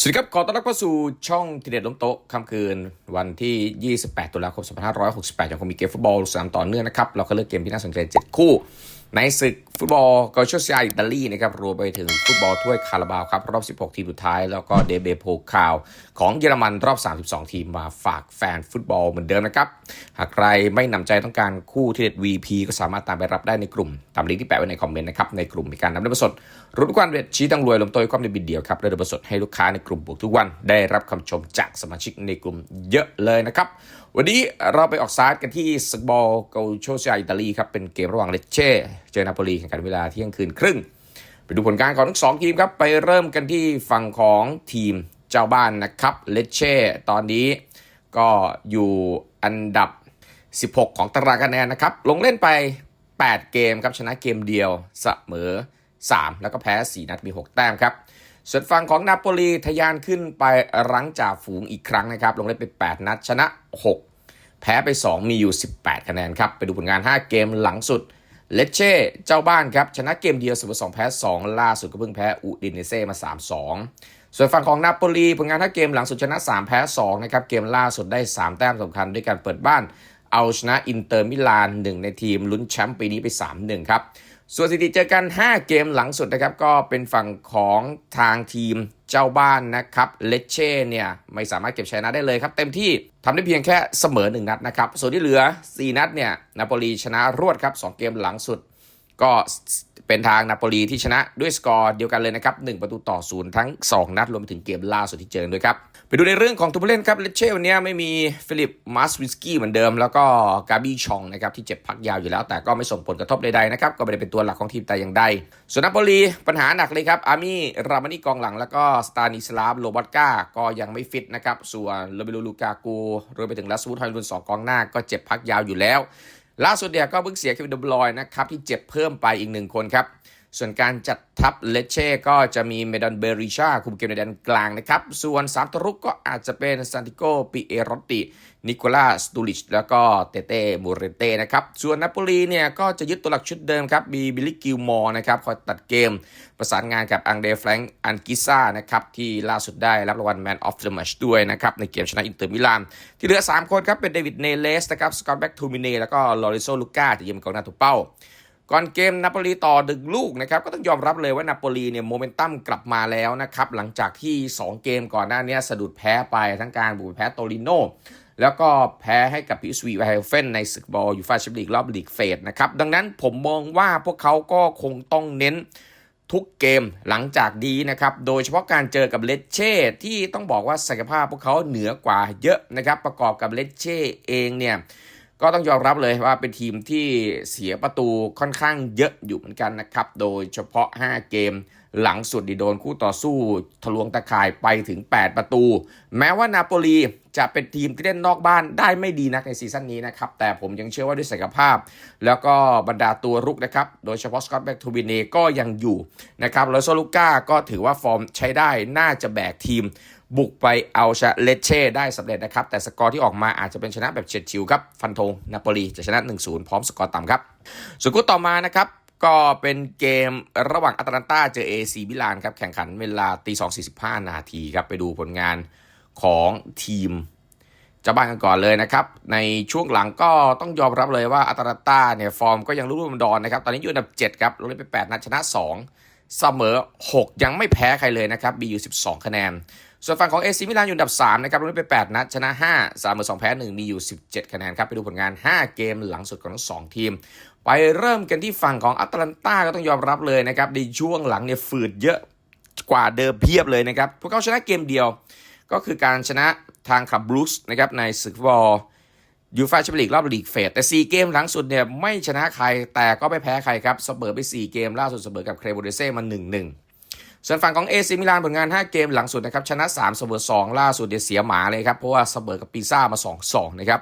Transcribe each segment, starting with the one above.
สวัสดีครับ ขอต้อนรับเข้าสู่ช่องทีเด็ดล้มโต๊ะค่ำคืนวันที่ 28 ตุลาคม 2568 ยังคงมีเกมฟุตบอลสนามต่อเนื่องนะครับ เราก็เลือกเกมที่น่าสนใจ 7 คู่ ในศึกฟุตบอลกอร์เชียอิตาลีนะครับรวมไปถึงฟุตบอลถ้วยคาราบาวครับ รอบ 16 ทีมสุดท้าย แล้วก็เดเบโพคาว ของเยอรมันรอบ 32 ทีมมาฝากแฟนฟุตบอลเหมือนเดิมนะครับ หากใครไม่นำใจต้องการคู่ที่เด็ด VP ก็สามารถตามไปรับได้ในกลุ่ม ตามลิงก์ที่แปะไว้ในคอมเมนต์นะครับ ในกลุ่มมีการนำเรื่องสดรุ่นควาเด็ดชี้ตังรวยลมโตยความในบิดเดียวครับและเรื่องสดให้ลูกค้าในกลุ่มบวกทุกวันได้รับคำชมจากสมาชิกในกลุ่มเยอะเลยนะครับวันนี้เราไปออกสตาร์ทกันที่สกบอลโกโชเซียอิตาลีครับเป็นเกมระหว่างเลเช่เจอนาโปลีแข่งกันเวลาเที่ยงคืนครึ่ง ไปดูผลการของทั้งสองทีมครับ ไปเริ่มกันที่ฝั่งของทีมเจ้าบ้านนะครับเลเช่ตอนนี้ก็อยู่อันดับ 16 ของตารางคะแนนนะครับ ลงเล่นไป 8 เกมครับชนะเกมเดียวเสมอ 3 แล้วก็แพ้ 4 นัดมี 6 แต้มครับ ส่วนฝั่งของนาโปลีทะยานขึ้นไปรั้งจ่าฝูงอีกครั้งนะครับ ลงเล่นไป 8 นัดชนะ 6 แพ้ไป 2 มีอยู่ 18 คะแนนครับ ไปดูผลงาน 5 เกมหลังสุด เลเช่เจ้าบ้านครับ ชนะเกมเดียวเสมอ2แพ้ 2 ล่าสุดก็เพิ่งแพ้อุดินเนเซ่มา 3-2 ส่วนฝั่งของนาโปลีผลงาน 5 เกมหลังสุดชนะ 3 แพ้ 2 นะครับ เกมล่าสุดได้ 3 แต้มสำคัญด้วยการเปิดบ้านเอาชนะอินเตอร์มิลานหนึ่งในทีมลุ้นแชมป์ปีนี้ไป 3-1 ครับ ส่วนสถิติเจอกัน 5 เกมหลังสุดนะครับ ก็เป็นฝั่งของทางทีมเจ้าบ้านนะครับเลเช่เนี่ยไม่สามารถเก็บชัยชนะได้เลยครับ เต็มที่ทำได้เพียงแค่เสมอ 1 นัดนะครับ ส่วนที่เหลือ 4 นัดเนี่ยนาโปลีชนะรวดครับ 2 เกมหลังสุด ก็ เป็นทางนาโปลีที่ชนะด้วยสกอร์เดียวกันเลยนะครับ1ประตูต่อศูนย์ทั้ง 2 นัดรวมไปถึงเกมล่าสุดที่เจอด้วยครับ ไปดูในเรื่องของตัวผู้เล่นครับเลเช่วันนี้ไม่มีฟิลิปมาสวิสกี้เหมือนเดิม แล้วก็กาบี้ชองนะครับที่เจ็บพักยาวอยู่แล้ว แต่ก็ไม่ส่งผลกระทบใดๆนะครับก็ไม่ได้เป็นตัวหลักของทีมแต่อย่างใด ส่วนนาโปลีปัญหาหนักเลยครับอาร์มี่รามานีกองหลัง แล้วก็สตานิสลาฟโลบัตกาก็ยังไม่ฟิตนะครับส่วนโรเบโลลูกากูรวมไปถึงลาสวูดฮอยลุนสองกองหน้าก็เจ็บพักยาวอยู่แล้ว ล่าสุดเนี่ยก็เพิ่งเสียเควินเดบลอยนะครับที่เจ็บเพิ่มไปอีกหนึ่งคนครับ ส่วนการจัดทัพเลเช่ก็จะมีเมดอนเบริชาคุมเกมในแดนกลางนะครับ ส่วนสามตรุกก็อาจจะเป็นซานติโกปิเอรติ นิโคลัสตูลิชแล้วก็เตเต้มูเรเต้นะครับ ส่วนนาโปลีเนี่ยก็จะยึดตัวหลักชุดเดิมครับ มีบิลลี่กิลมอร์นะครับ คอยตัดเกมประสานงานกับอังเดรแฟรงค์อันกิซ่านะครับ ที่ล่าสุดได้รับรางวัล Man of the Match ด้วยนะครับ ในเกมชนะอินเตอร์มิลาน ที่เหลือ 3 คนครับเป็นเดวิดเนเลสนะครับสกอตแบ็กทูมิเน่แล้วก็ลอริโซลูก้าที่ยิงกองหน้าถูกเป้าก่อนเกมนาโปลีต่อดึงลูกนะครับก็ต้องยอมรับเลยว่านาโปลีเนี่ยโมเมนตัมกลับมาแล้วนะครับหลังจากที่ 2 เกมก่อนหน้านี้สะดุดแพ้ไปทั้งการบุกแพ้โตลิโน แล้วก็แพ้ให้กับพิสวีไวเฮเฟนในศึกบอลยูฟาแชมเปี้ยนลีกรอบลีกเฟสนะครับ ดังนั้นผมมองว่าพวกเขาก็คงต้องเน้นทุกเกมหลังจากดีนะครับ โดยเฉพาะการเจอกับเลเช่ที่ต้องบอกว่าศักยภาพพวกเขาเหนือกว่าเยอะนะครับ ประกอบกับเลเช่เองเนี่ยก็ต้องยอมรับเลยว่าเป็นทีมที่เสียประตูค่อนข้างเยอะอยู่เหมือนกันนะครับ โดยเฉพาะ 5 เกมหลังสุดดีโดนคู่ต่อสู้ทะลวงตะข่ายไปถึง 8 ประตู แม้ว่านาโปลี จะเป็นทีมที่เล่นนอกบ้านได้ไม่ดีนักในซีซั่นนี้นะครับ แต่ผมยังเชื่อว่าด้วยศักยภาพ แล้วก็บรรดาตัวรุกนะครับ โดยเฉพาะสกอตแบ็กทูบิเนก็ยังอยู่นะครับแล้วโซลูก้าก็ถือว่าฟอร์มใช้ได้น่าจะแบกทีม บุกไปเอาชะเลเช่ได้สำเร็จนะครับ แต่สกอร์ที่ออกมาอาจจะเป็นชนะแบบเฉียดฉิวครับ ฟันธงนาโปลีจะชนะ 1-0 พร้อมสกอร์ต่ำครับส่วนคู่ต่อมานะครับก็เป็นเกมระหว่างอาตแลนตาเจอเอซีมิลานครับ แข่งขันเวลาตี2.45นาทีครับ ไปดูผลงาน ของทีมเจ้าบ้านกันก่อนเลยนะครับ ในช่วงหลังก็ต้องยอมรับเลยว่าอาตาลันตาเนี่ยฟอร์มก็ยังรุ่มรุ่มดอนนะครับ ตอนนี้อยู่อันดับ 7 ครับลงเล่นไป 8 นัดชนะ 2 เสมอ 6 ยังไม่แพ้ใครเลยนะครับมีอยู่ 12 คะแนน ส่วนฝั่งของเอซิมิลานอยู่อันดับ 3 นะครับลงเล่นไป 8 นัดชนะ 5 3เสมอ2แพ้ 1 มีอยู่ 17 คะแนนครับ ไปดูผลงาน 5 เกมหลังสุดของทั้ง2ทีม ไปเริ่มกันที่ฝั่งของอาตแลนตาก็ต้องยอมรับเลยนะครับในช่วงหลังเนี่ยฝืดเยอะกว่าเดิมเพียบเลยนะครับพวกเขาชนะเกมเดียว ก็คือการชนะทางขับบรูซนะครับในศึกบอลยูฟ่าแชมเปี้ยนลีกรอบลีกเฟสแต่ 4 เกมหลังสุดเนี่ยไม่ชนะใครแต่ก็ไม่แพ้ใครครับเสมอไป 4 เกมล่าสุดเสมอกับเครโบเดเซ่มา 1-1 ส่วนฝั่งของเอซิมิลานผลงาน 5 เกมหลังสุดนะครับชนะ 3 เสมอ 2 ล่าสุดเดี๋ยวเสียหมาเลยครับเพราะว่าเสมอกับปีซ่ามา 2-2 นะครับ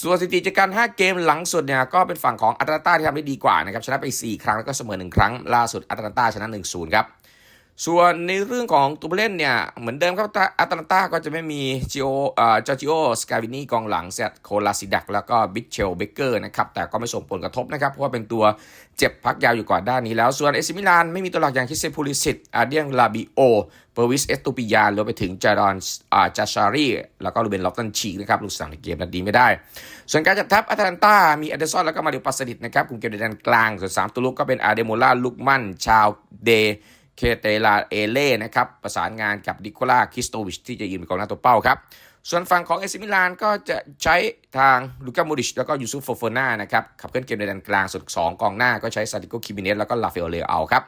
ส่วนสถิติจากการ 5 เกมหลังสุดเนี่ยก็เป็นฝั่งของอาตแลนตาที่ทำได้ดีกว่านะครับชนะไป 4 ครั้งแล้วก็เสมอ 1 ครั้งล่าสุดอาตแลนตาชนะ 1-0 ครับ ส่วนในเรื่องของตัวผู้เล่นเนี่ย เหมือนเดิมครับอาตาลันตาก็จะไม่มีจิโอเอ่อจอร์จิโอสกาวินีกองหลังเซตโคลาซิดักแล้วก็บิชเชลเบเกอร์นะครับ แต่ก็ไม่ส่งผลกระทบนะครับ เพราะว่าเป็นตัวเจ็บพักยาวอยู่ก่อนด้านนี้แล้ว ส่วนเอซิมิลานไม่มีตัวหลักอย่างคิเซพูลิสิตอาเดียนลาบิโอเปอร์วิสเอสตูปิยานรวมไปถึงจารอนอ่าจาชารีแล้วก็ลูเบนล็อฟตันชีกนะครับลูกสั่งในเกมนั้นดีไม่ได้ ส่วนการจัดทัพอาตาลันตามีอเดซอนแล้วก็มาริโอปัสดิตนะครับกลุ่มเกมในด้านกลางส่วนสามตัวลุกก็เป็นอาเดโมล่าลุกมันชาวเด เคเตลาเอเล่นะครับประสานงานกับดิโคลาคริสโตวิชที่จะยืนเป็นกองหน้าตัวเป้าครับ ส่วนฝั่งของเอซิมิลานก็จะใช้ทางลูก้าโมดิชแล้วก็ยูซุฟโฟโฟนานะครับขับเคลื่อนเกมในด้านกลางส่วนสองกองหน้าก็ใช้ซาดิโกคิมิเนสแล้วก็ลาเฟโอเลเอาครับ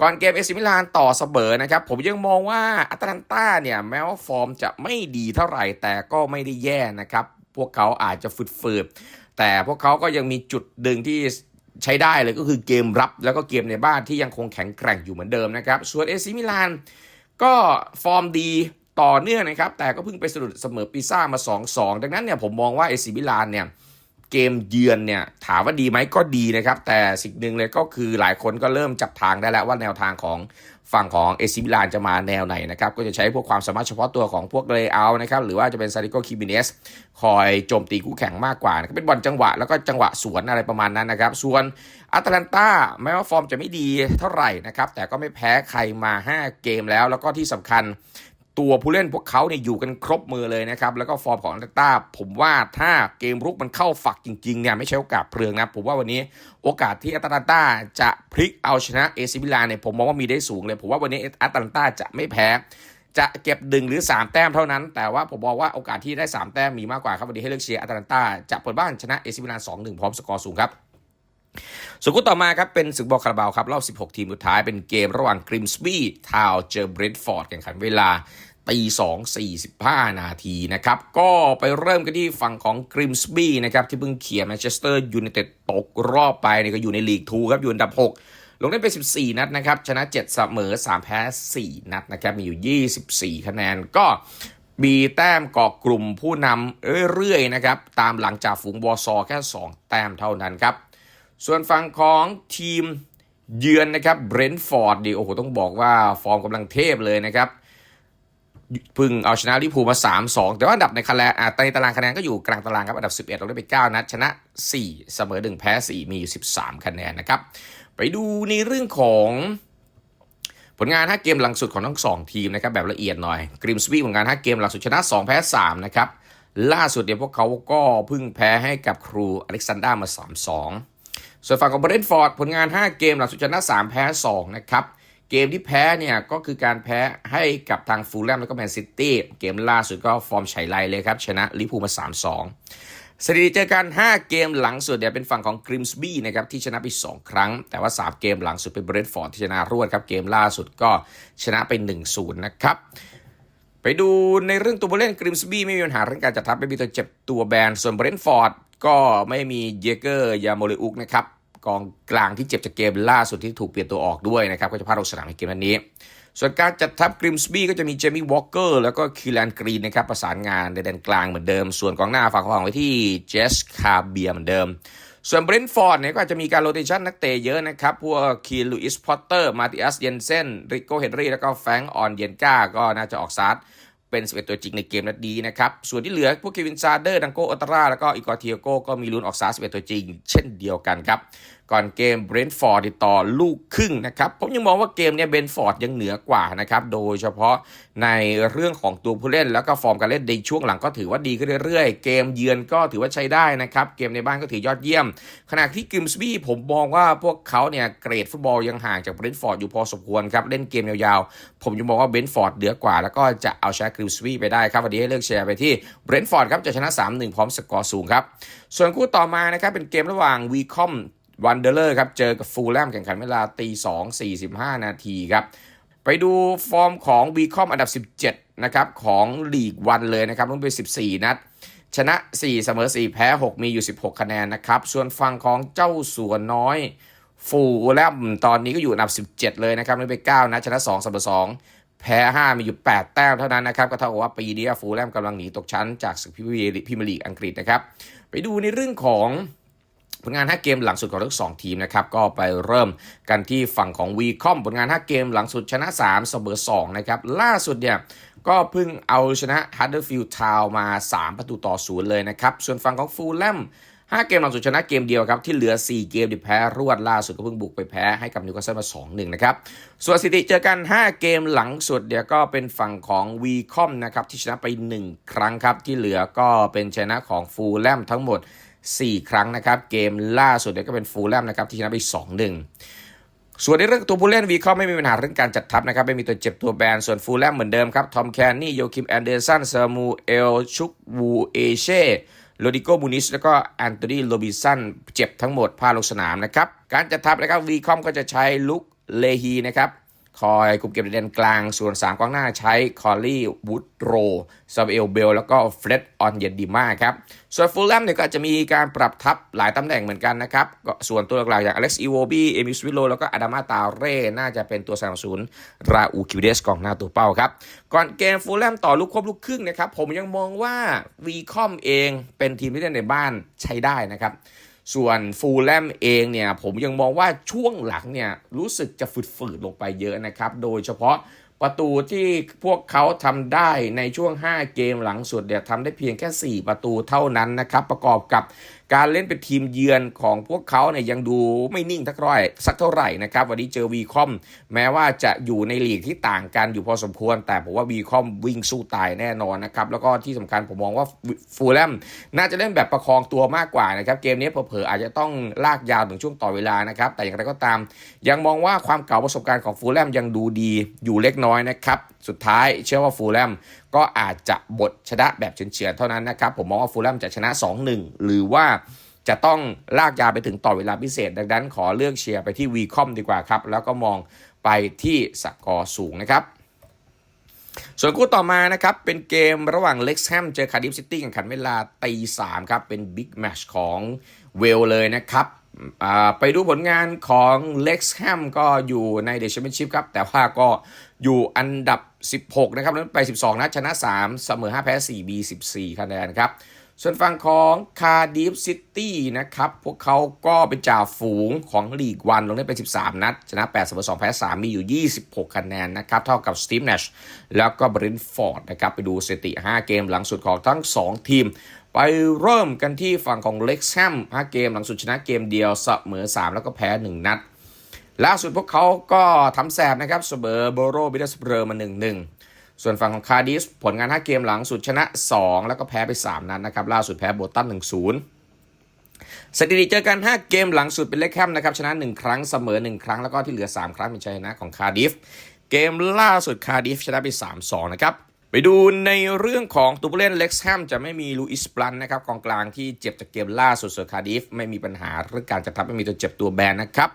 ก่อนเกมเอซิมิลานต่อเสมอนะครับ ผมยังมองว่าอัตแลนตาเนี่ยแม้ว่าฟอร์มจะไม่ดีเท่าไหร่แต่ก็ไม่ได้แย่นะครับ พวกเขาอาจจะฝืดๆแต่พวกเขาก็ยังมีจุดดึงที่ ใช้ได้เลยก็คือเกมรับแล้วก็เกมในบ้านที่ยังคงแข็งแกร่งอยู่เหมือนเดิมนะครับ ส่วนเอซิมิลานก็ฟอร์มดีต่อเนื่องนะครับ แต่ก็เพิ่งไปสะดุดเสมอปิซ่ามา 2-2 ดังนั้นเนี่ยผมมองว่าเอซิมิลานเนี่ยเกมเยือนเนี่ยถามว่าดีไหมก็ดีนะครับ แต่สิ่งหนึ่งเลยก็คือหลายคนก็เริ่มจับทางได้แล้วว่าแนวทางของ ฝั่งของเอซิมิลานจะมาแนวไหนนะครับก็จะใช้พวกความสามารถเฉพาะตัวของพวกเลเยอร์นะครับหรือว่าจะเป็นซาริโกคิมิเนสคอยโจมตีคู่แข่งมากกว่านะครับเป็นบอลจังหวะแล้วก็จังหวะสวนอะไรประมาณนั้นนะครับ ส่วนอัตแลนตาแม้ว่าฟอร์มจะไม่ดีเท่าไหร่นะครับแต่ก็ไม่แพ้ใครมา 5 เกมแล้ว แล้วก็ที่สำคัญ ตัวผู้เล่นพวกเขาเนี่ยอยู่กันครบมือเลยนะครับ แล้วก็ฟอร์มของอัลต้า ผมว่าถ้าเกมรุกมันเข้าฝักจริงๆเนี่ยไม่ใช่โอกาสเพลิงนะ ผมว่าวันนี้โอกาสที่อัตแลนตาจะพลิกเอาชนะเอซิมิลานเนี่ยผมมองว่ามีได้สูงเลย ผมว่าวันนี้อัตแลนตาจะไม่แพ้ จะเก็บดึงหรือ 3 แต้มเท่านั้น แต่ว่าผมบอกว่าโอกาสที่ได้ 3 แต้มมีมากกว่าครับวันนี้ให้เลือกเชียร์อัตแลนตาจะเปิดบ้านชนะเอซิมิลาน2-1พร้อมสกอร์สูงครับ ส่วนคู่ต่อมาครับเป็นศึกบอลคาราบาวครับรอบ 16 ทีมสุดท้ายเป็นเกมระหว่างกริมสบีทาวเจอเบรนท์ฟอร์ดแข่งขันเวลาตี2 45 นาทีนะครับ ก็ไปเริ่มกันที่ฝั่งของกริมสบีนะครับที่เพิ่งเขียนแมนเชสเตอร์ยูไนเต็ดตกรอบไปเนี่ยก็อยู่ในลีก2ครับอยู่อันดับ 6 ลงได้ไป 14 นัดนะครับ ชนะ 7 เสมอ 3 แพ้ 4 นัดนะครับ มีอยู่ 24 คะแนนก็มีแต้มเกาะกลุ่มผู้นำเรื่อยๆนะครับ ตามหลังจากฝูงวอร์ซอแค่ 2 แต้มเท่านั้นครับ ส่วนฝั่งของทีมเยือนนะครับเบรนท์ฟอร์ดดีโอ้โหต้องบอกว่าฟอร์มกำลังเทพเลยนะครับพึ่งเอาชนะลิพูมา 3-2 แต่ว่าอันดับในคะแนนอ่าในตารางคะแนนก็อยู่กลางตารางครับ อันดับ 11 เราได้ไป 9 นัด ชนะ 4 เสมอ 1 แพ้ 4 มีอยู่ 13 คะแนนนะครับ ไปดูในเรื่องของผลงาน 5 เกมหลังสุดของทั้ง 2 ทีมนะครับ แบบละเอียดหน่อยกริมสบีผลงาน 5 เกมหลังสุดชนะ 2 แพ้ 3 นะครับ ล่าสุดเนี่ยพวกเขาก็พิ่งแพ้ให้กับครูอเล็กซานดรามา 3-2 ส่วนฝั่งของเบรนท์ฟอร์ดผลงาน 5 เกมหลังสุดชนะ 3 แพ้ 2 นะครับ เกมที่แพ้เนี่ยก็คือการแพ้ให้กับทางฟูลแลมแล้วก็แมนซิตี้เกมล่าสุดก็ฟอร์มไฉไลเลยครับ ชนะลิเวอร์พูลมา 3-2สถิติเจอกัน 5 เกมหลังสุดเนี่ยเป็นฝั่งของกริมสบี้นะครับที่ชนะไป 2 ครั้ง แต่ว่า 3 เกมหลังสุดเป็นเบรนท์ฟอร์ดที่ชนะรวดครับ เกมล่าสุดก็ชนะไป 1-0 นะครับ ไปดูในเรื่องตัวผู้เล่นกริมสบี้ไม่มีปัญหาเรื่องการจัดทัพไม่มีตัวเจ็บตัวแบนส่วนเบรนท์ฟอร์ดก็ไม่มีเยเกอร์ยาโมเลอุกนะครับกองกลางที่เจ็บจากเกมล่าสุดที่ถูกเปลี่ยนตัวออกด้วยนะครับก็จะพลาดลงสนามในเกมนี้ ส่วนการจัดทัพกริมสบี้ก็จะมีเจมี่วอลเกอร์แล้วก็คิแลนกรีนนะครับประสานงานในแดนกลางเหมือนเดิม ส่วนกองหน้าฝากของไว้ที่เจสคาเบียเหมือนเดิม ส่วนเบรนท์ฟอร์ดเนี่ยก็อาจจะมีการโรเตชันนักเตะเยอะนะครับ พวกคีลูอิสพอตเตอร์ มาติอัสเยนเซน ริโกเฮนรี่ แล้วก็แฟงออนเยนก้า ก็น่าจะออกสตาร์ท เป็น11ตัวจริงในเกมนัดนี้นะครับ ส่วนที่เหลือพวกเควินซาเดอร์ดังโกอัตราแล้วก็อีกอร์เทียโกก็มีลุ้นออกซา11ตัวจริง เช่นเดียวกันครับ ก่อนเกมเบรนท์ฟอร์ดติดต่อลูกครึ่งนะครับ ผมยังมองว่าเกมเนี้ยเบรนท์ฟอร์ดยังเหนือกว่านะครับ โดยเฉพาะในเรื่องของตัวผู้เล่น แล้วก็ฟอร์มการเล่นในช่วงหลังก็ถือว่าดีขึ้นเรื่อยๆ เกมเยือนก็ถือว่าใช้ได้นะครับ เกมในบ้านก็ถือยอดเยี่ยม ขณะที่กิมสบี้ผมมองว่าพวกเขาเนี่ยเกรดฟุตบอลยังห่างจากเบรนท์ฟอร์ดอยู่พอสมควรครับ เล่นเกมยาวๆ ผมจะมองว่าเบรนท์ฟอร์ดเหนือกว่า แล้วก็จะเอาชนะกิมสบี้ไปได้ครับวันนี้ให้เลือกแชร์ไปที่เบรนท์ฟอร์ดครับจะชนะ 3-1 พร้อมสกอร์สูงครับ ส่วนคู่ต่อมานะครับเป็นเกมระหว่างวีคอมวันเดอร์ครับเจอกับฟูลแลมแข่งขันเวลาตี2 45 นาทีครับไปดูฟอร์มของวีคอมอันดับ 17นะครับของลีกวันเลยนะครับรุ่นไป 14 นัด ชนะ 4 เสมอ 4 แพ้ 6 มีอยู่ 16 คะแนนนะครับส่วนฝั่งของเจ้าสัวนน้อยฟูลแลมตอนนี้ก็อยู่อันดับ 17 เลยนะครับรุ่นไป 9 นัด ชนะ 2 เสมอ 2 แพ้ 5 มีอยู่ 8 แต้มเท่านั้นนะครับ ก็เท่ากับว่าปีนี้ฟูลแลมกำลังหนีตกชั้นจากศึกพรีเมลีกอังกฤษนะครับ ไปดูในเรื่องของผลงาน 5 เกมหลังสุดของทั้ง2ทีมนะครับ ก็ไปเริ่มกันที่ฝั่งของวีคอมผลงาน 5 เกมหลังสุดชนะ 3 เสมอ2นะครับ ล่าสุดเนี่ยก็เพิ่งเอาชนะ Huddersfield Town มา 3 ประตูต่อศูนย์เลยนะครับ ส่วนฝั่งของฟูลแลม 5 เกมหลังสุดชนะเกมเดียวครับ ที่เหลือ 4 เกมที่แพ้รวดล่าสุดก็เพิ่งบุกไปแพ้ให้กับนิวคาสเซิลมา 2-1 นะครับ ส่วนสถิติเจอกัน 5 เกมหลังสุดเดี๋ยวก็เป็นฝั่งของวีคอมนะครับที่ชนะไป 1 ครั้งครับ ที่เหลือก็เป็นชนะของฟูลแลมทั้งหมด 4 ครั้งนะครับ เกมล่าสุดเนี่ยก็เป็นฟูลแลมนะครับที่ชนะไป 2-1ส่วนในเรื่องตัวผู้เล่นวีคอมไม่มีปัญหาเรื่องการจัดทัพนะครับ ไม่มีตัวเจ็บตัวแบน ส่วนฟูลแลมเหมือนเดิมครับ ทอมแคนนี่ โยคิมแอนเดอร์สันซามูเอล ชุกวูเอเช่ โรดิโกบูนิสแล้วก็แอนโทนีโรบินสันเจ็บทั้งหมดพาลงสนามนะครับ การจัดทัพนะครับวีคอมก็จะใช้ลุกเลฮีนะครับ คอยคุมเกมในแดนกลาง ส่วน 3กองหน้าใช้คอลลี่วูดโรซาเอลเบลแล้วก็เฟร็ดออนเยนดิมาครับ ส่วนฟูลแลมเนี่ยก็จะมีการปรับทัพหลายตำแหน่งเหมือนกันนะครับ ส่วนตัวหลักๆอย่างอเล็กซ์อีโวบีเอมิสวิโลแล้วก็อาดามาตาเร่น่าจะเป็นตัวสนับสนุนราอูคิวเดสกองหน้าตัวเป้าครับ ก่อนเกมฟูลแลมต่อลูกครบลูกครึ่งนะครับผมยังมองว่าวีคอมเองเป็นทีมที่เล่นในบ้านใช้ได้นะครับ ส่วนฟูลแลมเองเนี่ยผมยังมองว่าช่วงหลังเนี่ยรู้สึกจะฝืดๆลงไปเยอะนะครับ โดยเฉพาะประตูที่พวกเขาทำได้ในช่วง 5 เกมหลังสุดเนี่ยทำได้เพียงแค่ 4 ประตูเท่านั้นนะครับ ประกอบกับ การเล่นเป็นทีมเยือนของพวกเขาเนี่ยยังดูไม่นิ่งทักร้อย สักเท่าไหร่นะครับ วันนี้เจอวีคอมแม้ว่าจะอยู่ในลีกที่ต่างกันอยู่พอสมควร แต่ผมว่าวีคอมวิ่งสู้ตายแน่นอนนะครับ แล้วก็ที่สำคัญผมมองว่าฟูลแลมน่าจะเล่นแบบประคองตัวมากกว่านะครับ เกมนี้เผลอๆอาจจะต้องลากยาวถึงช่วงต่อเวลานะครับ แต่อย่างไรก็ตาม ยังมองว่าความเก่าประสบการณ์ของฟูลแลมยังดูดีอยู่เล็กน้อยนะครับสุดท้ายเชื่อว่าฟูลแลม ก็อาจจะบทชนะแบบเฉือนๆเท่านั้นนะครับ ผมมองว่าฟูลแลมจะชนะ 2-1 หรือว่าจะต้องลากยาไปถึงต่อเวลาพิเศษ ดังนั้นขอเลือกเชียร์ไปที่วีคอมดีกว่าครับ แล้วก็มองไปที่สกอร์สูงนะครับ ส่วนคู่ต่อมานะครับ เป็นเกมระหว่างเล็กแฮมเจอคาร์ดิฟซิตี้แข่งขันเวลาตีสามครับ เป็นบิ๊กแมชของเวลเลยนะครับไปดูผลงานของเล็กแฮมก็อยู่ในเดชแมนชิพครับ แต่ว่าก็ อยู่อันดับ 16 นะครับนั้นไป 12นัดชนะ 3 เสมอ 5 แพ้4มี14คะแนนครับ ส่วนฝั่งของคาร์ดิฟซิตี้นะครับ พวกเขาก็เป็นจ่าฝูงของลีกวันลงได้ไป 13 นัด ชนะ 8 เสมอ 2 แพ้ 3 มีอยู่ 26 คะแนนนะครับ เท่ากับสตีฟเนชแล้วก็บรินฟอร์ดนะครับ ไปดูสถิติ 5 เกมหลังสุดของทั้ง 2 ทีมไปเริ่มกันที่ฝั่งของเล็กแฮม5เกมหลังสุดชนะเกมเดียวเสมอ 3 แล้วก็แพ้ 1 นัด ล่าสุดพวกเขาก็ทำแสบนะครับเสมอโบโรบิดสเปอร์มา 1-1 ส่วนฝั่งของคาร์ดิฟผลงาน 5 เกมหลังสุดชนะ 2 แล้วก็แพ้ไป 3 นัดนะครับล่าสุดแพ้โบตัน 1-0 สถิติเจอกัน 5 เกมหลังสุดเป็นเล็กแฮมนะครับชนะ 1 ครั้งเสมอ 1 ครั้งแล้วก็ที่เหลือ 3 ครั้งเป็นชัยชนะของคาร์ดิฟเกมล่าสุดคาร์ดิฟชนะไป 3-2 นะครับ ไปดูในเรื่องของตัวผู้เล่นเล็กแฮมจะไม่มีลูอิสบลันนะครับกองกลางที่เจ็บจากเกมล่าสุดส่วนคาร์ดิฟไม่มีปัญหาเรื่องการจัดทัพไม่มีตัวเจ็บตัวแบนนะครับ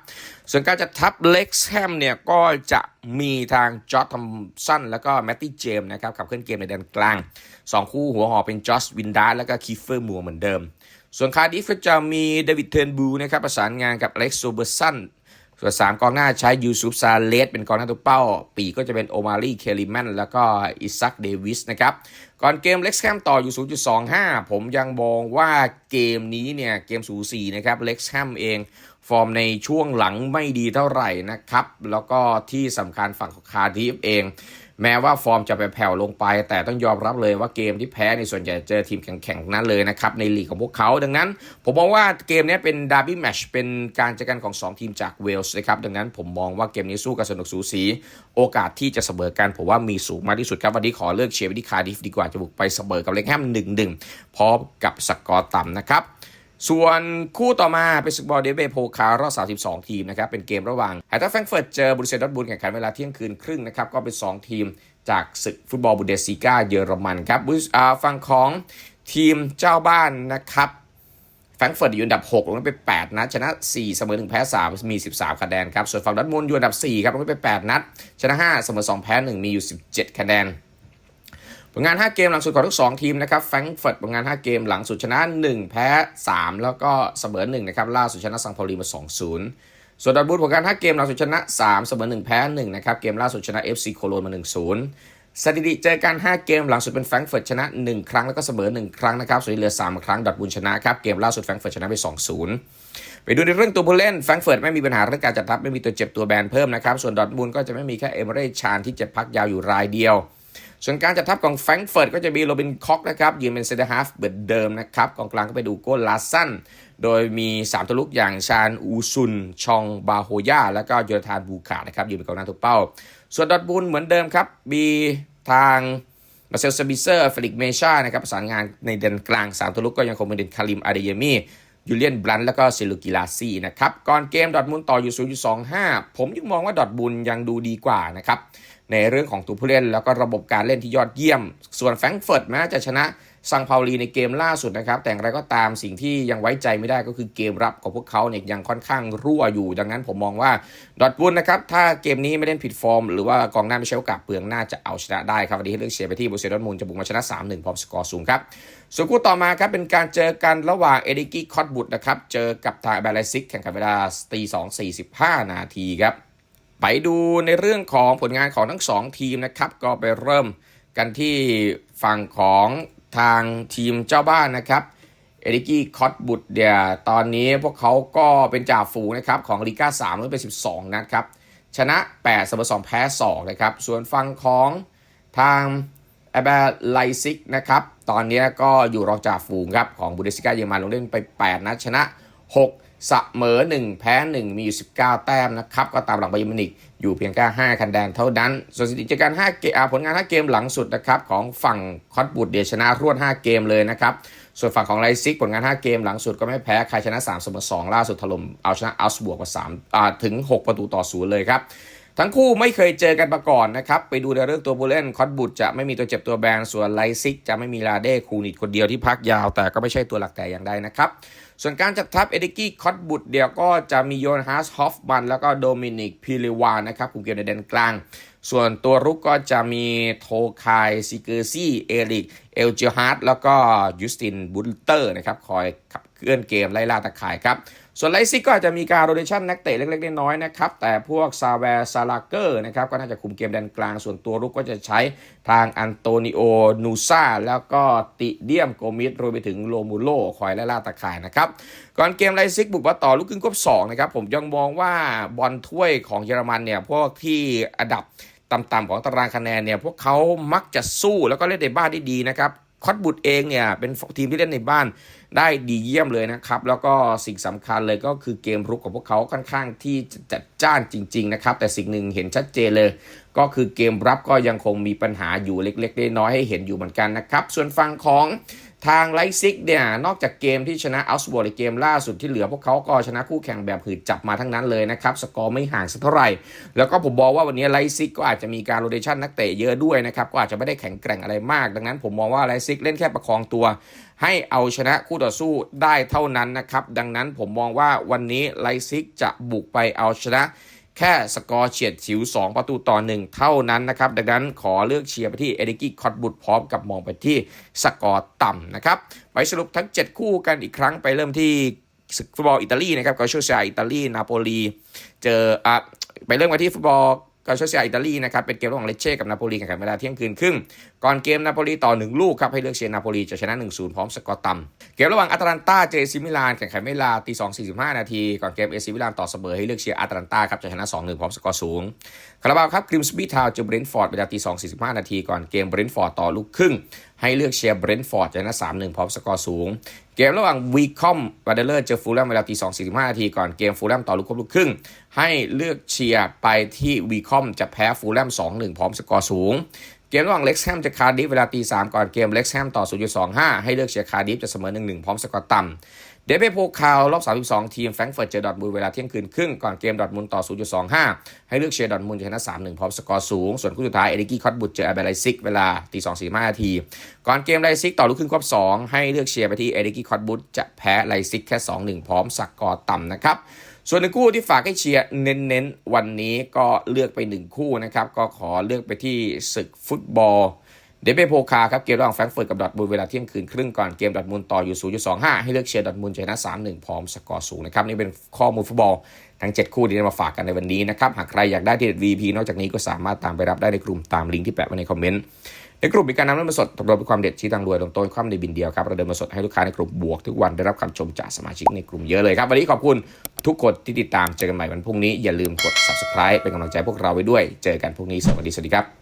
ส่วนการจัดทัพเล็กแฮมเนี่ยก็จะมีทางจอร์ดทอมสันแล้วก็แมตตี้เจมส์นะครับขับเคลื่อนเกมในแดนกลาง 2 คู่หัวหอเป็นจอสวินดาร์แล้วก็คีเฟอร์มัวเหมือนเดิม ส่วนคาร์ดิฟก็จะมีเดวิดเทนบูนะครับประสานงานกับเล็กซ์โซเบอร์สัน ส่วน 3 กองหน้าใช้ยูซุฟซาเลสเป็นกองหน้าตัวเป้า ปีกก็จะเป็นโอมารีเคลิแมนแล้วก็อิซักเดวิสนะครับ ก่อนเกมเล็กแฮมต่ออยู่ 0.25 ผมยังมองว่าเกมนี้เนี่ย เกมสูสีนะครับเล็กแฮมเอง ฟอร์มในช่วงหลังไม่ดีเท่าไหร่นะครับ แล้วก็ที่สำคัญฝั่งของคาร์ดิฟเอง แม้ว่าฟอร์มจะไปแผ่วลงไป แต่ต้องยอมรับเลยว่าเกมที่แพ้ในส่วนใหญ่เจอทีมแข็งๆนั้นเลยนะครับในลีกของพวกเขาดังนั้น ผมมองว่าเกมนี้เป็นดาร์บี้แมชเป็นการเจอกันของ 2 ทีมจากเวลส์นะครับดังนั้นผมมองว่าเกมนี้สู้กันสนุกสูสี โอกาสที่จะเสมอกันผมว่ามีสูงมากที่สุดครับวันนี้ขอเลือกเชียร์ไปที่คาร์ดิฟดีกว่าจะบุกไปเสมอกับเลกแฮม1-1พร้อมกับสกอร์ต่ำนะครับ ส่วนคู่ต่อมาเป็นศึกบอลเดเบโพคารอบ 32 ทีมนะครับ เป็นเกมระหว่างแฮตตาแฟรงเฟิร์ตเจอบรูเซดอร์ทบุนแข่งขันเวลาเที่ยงคืนครึ่งนะครับ ก็เป็น 2 ทีมจากศึกฟุตบอลบุนเดสซีกาเยอรมันครับฝั่งของทีมเจ้าบ้านนะครับแฟรงเฟิร์ตอยู่อันดับ 6 ลงไป 8 นัด ชนะ 4 เสมอ 1 แพ้ 3 มี 13 คะแนนครับ ส่วนฝั่งดอร์ทมุนอยู่อันดับ 4 ครับ ลงไป 8 นัด ชนะ 5 เสมอ 2 แพ้ 1 มีอยู่ 17 คะแนน ผลงาน 5 เกมหลังสุดของทั้ง2ทีมนะครับแฟรงก์เฟิร์ตผลงาน 5 เกมหลังสุดชนะ 1 แพ้ 3 แล้วก็เสมอ1นะครับล่าสุดชนะซังพอลีมา 2-0 ส่วนดอทมุนด์ผลงาน 5 เกมหลังสุดชนะ 3 เสมอ 1 แพ้ 1 นะครับ เกมล่าสุดชนะ FC โคโลนมา 1-0 สถิติเจอกัน 5 เกมหลังสุดเป็นแฟรงก์เฟิร์ตชนะ 1 ครั้งแล้วก็เสมอ 1 ครั้งนะครับส่วนที่เหลือ 3 ครั้งดอทบุญชนะครับเกมล่าสุดแฟรงก์เฟิร์ตชนะไป 2-0ไปดูในเรื่องตัวผู้เล่นแฟรงเฟิร์ตไม่มีปัญหาเรื่องการจัดทัพไม่มีตัวเจ็บตัวแบนเพิ่มนะครับส่วนดอทบุญก็จะไม่มีแค่เอเมเรชานที่เจ็บพักยาวอยู่รายเดียว ส่วนการจัดทัพของแฟรงก์เฟิร์ตก็จะมีโรบินคอกนะครับยืนเป็นเซนเตอร์ฮาฟเหมือนเดิมนะครับกองกลางก็ไปดูโก้ลาสันโดยมี 3ตัวลุกอย่างชานอูซุน ชองบาโฮยาแล้วก็โยธานบูขานะครับยืนเป็นกองหน้าทุกเป้า ส่วนดอทบุญเหมือนเดิมครับมีทางมาเซลซาบิเซอร์เฟลิกเมชานะครับประสานงานในเดนกลาง 3ตัวลุกก็ยังคงเป็นเดนคาริมอาเดเยมียูเลียนบลันแล้วก็เซลูกิลาซีนะครับก่อนเกมดอทมุนต่ออยู่ 0.25 ผมยังมองว่าดอทบุญยังดูดีกว่านะครับ ในเรื่องของตัวผู้เล่น แล้วก็ระบบการเล่นที่ยอดเยี่ยม ส่วนแฟรงก์เฟิร์ตแม้จะชนะซังเปาลีในเกมล่าสุดนะครับ แต่อย่างไรก็ตามสิ่งที่ยังไว้ใจไม่ได้ก็คือเกมรับของพวกเขาเนี่ยยังค่อนข้างรั่วอยู่ ดังนั้นผมมองว่าดอทบุญนะครับ ถ้าเกมนี้ไม่เล่นผิดฟอร์ม หรือว่ากองหน้าไม่ใช้โอกาสเปลืองน่าจะเอาชนะได้ครับ วันนี้ให้เลือกเชียร์ไปที่บูเซดอนมูลจะบุกมาชนะ 3-1 พร้อมสกอร์สูงครับ ส่วนคู่ต่อมาครับเป็นการเจอกันระหว่างเอดิกี้คอตบุตนะครับเจอกับทางแบลซิกแข่งขันเวลาตีสองสี่สิบห้านาทีครับ ไปดูในเรื่องของผลงานของทั้ง 2 ทีมนะครับ ก็ไปเริ่มกันที่ฝั่งของทางทีมเจ้าบ้านนะครับ เอริกี้คอตบุตเดียตอนนี้พวกเขาก็เป็นจ่าฝูงนะครับของลีก้า3แล้วเป็น 12 นัดครับ ชนะ8เสมอ2 แพ้ 2 นะครับ ส่วนฝั่งของทางแอแบไลซิกนะครับ ตอนนี้ก็อยู่รองจ่าฝูงครับ ของบูเดสกาเยอรมันลงเล่นไป 8 นัดชนะ 6 เสมอ 1 แพ้ 1 มีอยู่ 19 แต้มนะครับ ก็ตามหลังไบเยอร์มิวนิกอยู่เพียงแค่5คะแนนเท่านั้น ส่วนสถิติจากการ5เกมผลงาน 5 เกมหลังสุดนะครับของฝั่งคอตบุตเดียชนะรวด 5 เกมเลยนะครับ ส่วนฝั่งของไลซิกผลงาน 5 เกมหลังสุดก็ไม่แพ้ใครชนะ3เสมอ2ล่าสุดถล่มเอาชนะอัลสบวกกว่า3อ่าถึง 6 ประตูต่อศูนย์เลยครับทั้งคู่ไม่เคยเจอกันมาก่อนนะครับ ไปดูในเรื่องตัวผู้เล่นคอตบุตจะไม่มีตัวเจ็บตัวแบน ส่วนไลซิกจะไม่มีลาเด้คูนิตคนเดียวที่พักยาว แต่ก็ไม่ใช่ตัวหลักแต่อย่างใดนะครับ ส่วนการจัดทัพเอดิกี้คอตบุตเดียวก็จะมีโยนฮาสฮอฟมันแล้วก็โดมินิกพิลิวานนะครับคุมเกมในแดนกลาง ส่วนตัวรุกก็จะมีโทคายซิเกอร์ซี่เอริก เอลเจฮาร์ดแล้วก็ยูสตินบุลเตอร์นะครับคอยขับเคลื่อนเกมไล่ล่าตะข่ายครับ ส่วนไลซิกก็อาจจะมีการโรเ t ชันนักเตะเล็กๆ น้อยๆนะครับ แต่พวกซาแวร์ซาลาเกอร์นะครับก็น่าจะคุมเกมแดนกลาง ส่วนตัวรุกก็จะใช้ทางอันโตนิโอนูซาแล้วก็ติเดียมโกมิดรวมไปถึงโลมูโลคอยไล่ล่าตะข่ายนะครับ ก่อนเกมไลซิกบุกมาต่อลูกครึ่งกบสองนะครับผมยังมองว่าบอลถ้วยของเยอรมันเนี่ยพวกที่อันดับ ต่ำๆของตารางคะแนนเนี่ยพวกเขามักจะสู้แล้วก็เล่นในบ้านได้ดีนะครับคอตบุตรเองเนี่ยเป็นทีมที่เล่นในบ้านได้ดีเยี่ยมเลยนะครับ แล้วก็สิ่งสำคัญเลยก็คือเกมรุกของพวกเขาค่อนข้างที่จะจัดจ้านจริง ๆ นะครับ แต่สิ่งหนึ่งเห็นชัดเจนเลย ก็คือเกมรับก็ยังคงมีปัญหาอยู่เล็กๆน้อยๆให้เห็นอยู่เหมือนกันนะครับ ส่วนฝั่งของ ทางไลซิกเนี่ย นอกจากเกมที่ชนะอัลสบอร์ในเกมล่าสุดที่เหลือพวกเขาก็ชนะคู่แข่งแบบหืดจับมาทั้งนั้นเลยนะครับ สกอร์ไม่ห่างสักเท่าไหร่ แล้วก็ผมบอกว่าวันนี้ไลซิกก็อาจจะมีการโรเ t ชันนักเตะเยอะด้วยนะครับ ก็อาจจะไม่ได้แข็งแกร่งอะไรมาก ดังนั้นผมมองว่าไลซิกเล่นแค่ประคองตัว ให้เอาชนะคู่ต่อสู้ได้เท่านั้นนะครับ ดังนั้นผมมองว่าวันนี้ไลซิกจะบุกไปเอาชนะ แค่สกอร์เฉียดฉิว 2 ประตูต่อ 1 เท่านั้นนะครับ ดังนั้นขอเลือกเชียร์ไปที่เอริกี้คอตบุตพร้อมกับมองไปที่สกอร์ต่ำนะครับ ไปสรุปทั้ง 7 คู่กันอีกครั้งไปเริ่มที่ศึกฟุตบอลอิตาลีนะครับกาโชเซียอิตาลี นาโปลี เจออะไปเริ่มกันที่ฟุตบอลกาโชเซียอิตาลีนะครับ เป็นเกมระหว่างเลเช่กับนาโปลีแข่งขันเวลาเที่ยงคืนครึ่ง ก่อนเกมนาโปลีต่อ 1 ลูกครับให้เลือกเชียร์นาโปลีจะชนะ 1-0 พร้อมสกอร์ต่ำเกมระหว่างอาตาลันตาเจซิมิลานแข่งขันเวลาตี2.45 นาที ก่อนเกมเอซิมิลานต่อเสมอให้เลือกเชียร์อาตาลันตาครับจะชนะ 2-1 พร้อมสกอร์สูงคาราบาวครับกริมสบีทาวเจอเบรนท์ฟอร์ดเวลาตี2.45 นาที ก่อนเกมเบรนท์ฟอร์ดต่อลูกครึ่งให้เลือกเชียร์เบรนท์ฟอร์ดจะชนะ 3-1 พร้อมสกอร์สูง เกมระหว่างวีคอมวาเดเลอร์เจอฟูลแลมเวลาตี2.45 นาที ก่อนเกมฟูลแลมต่อลูกครบลูกครึ่ง ให้เลือกเชียร์ไปที่วีคอมจะแพ้ฟูลแลม2-1 พร้อมสกอร์สูง เกมระหว่างเล็กแฮมจะคาร์ดิฟเวลาตี3ก่อนเกมเล็กแฮมต่อ 0.25 ให้เลือกเชียร์คาร์ดิฟจะเสมอ 1-1 พร้อมสกอร์ต่ำเดฟเบโพคาวรอบ 32 ทีมแฟรงเฟิร์ตเจอดอร์ทมุนด์เวลาเที่ยงคืนครึ่งก่อนเกมดอทมุนด์ต่อ 0.25 ให้เลือกเชียร์ดอทมุนด์จะชนะ 3-1 พร้อมสกอร์สูง ส่วนคู่สุดท้ายเอริกี้คอตบุตเจออาเบไลซิกเวลาตี2.45นาทีก่อนเกมไลซิกต่อลูกครึ่งครบ2ให้เลือกเชียร์ไปที่เอริกี้คอตบุตจะแพ้ไลซิกแค่ 2-1 พร้อมสกอร์ต่ำนะครับ ส่วนในคู่ที่ฝากให้เชียร์เน้นๆ วันนี้ก็เลือกไป 1 คู่นะครับ ก็ขอเลือกไปที่ศึกฟุตบอล เดเบโพคาครับ เกมระหว่างแฟรงก์เฟิร์ตกับดอทมุนด์เวลาเที่ยงคืนครึ่งก่อนเกมดอทมุนด์ต่ออยู่0.25ให้เลือกเชียร์ดอทมุนด์ชนะ3-1 พร้อมสกอร์สูงนะครับ นี่เป็นข้อมูลฟุตบอลทั้ง 7 คู่ที่นำมาฝากกันในวันนี้นะครับหากใครอยากได้ทีเด็ด VP นอกจากนี้ก็สามารถตามไปรับได้ในกลุ่มตามลิงก์ที่แปะไว้ในคอมเมนต์ ในกลุ่มมีการนำเรื่องมาสดตกลงเป็นความเด็ดชี้ทางรวยลงต้นความในบินเดียวครับเราเดินมาสดให้ลูกค้าในกลุ่มบวกทุกวันได้รับคำชมจากสมาชิกในกลุ่มเยอะเลยครับวันนี้ขอบคุณทุกคนที่ติดตามเจอกันใหม่วันพรุ่งนี้อย่าลืมกด subscribe เป็นกำลังใจพวกเราไว้ด้วย เจอกันพรุ่งนี้สวัสดีสวัสดีครับ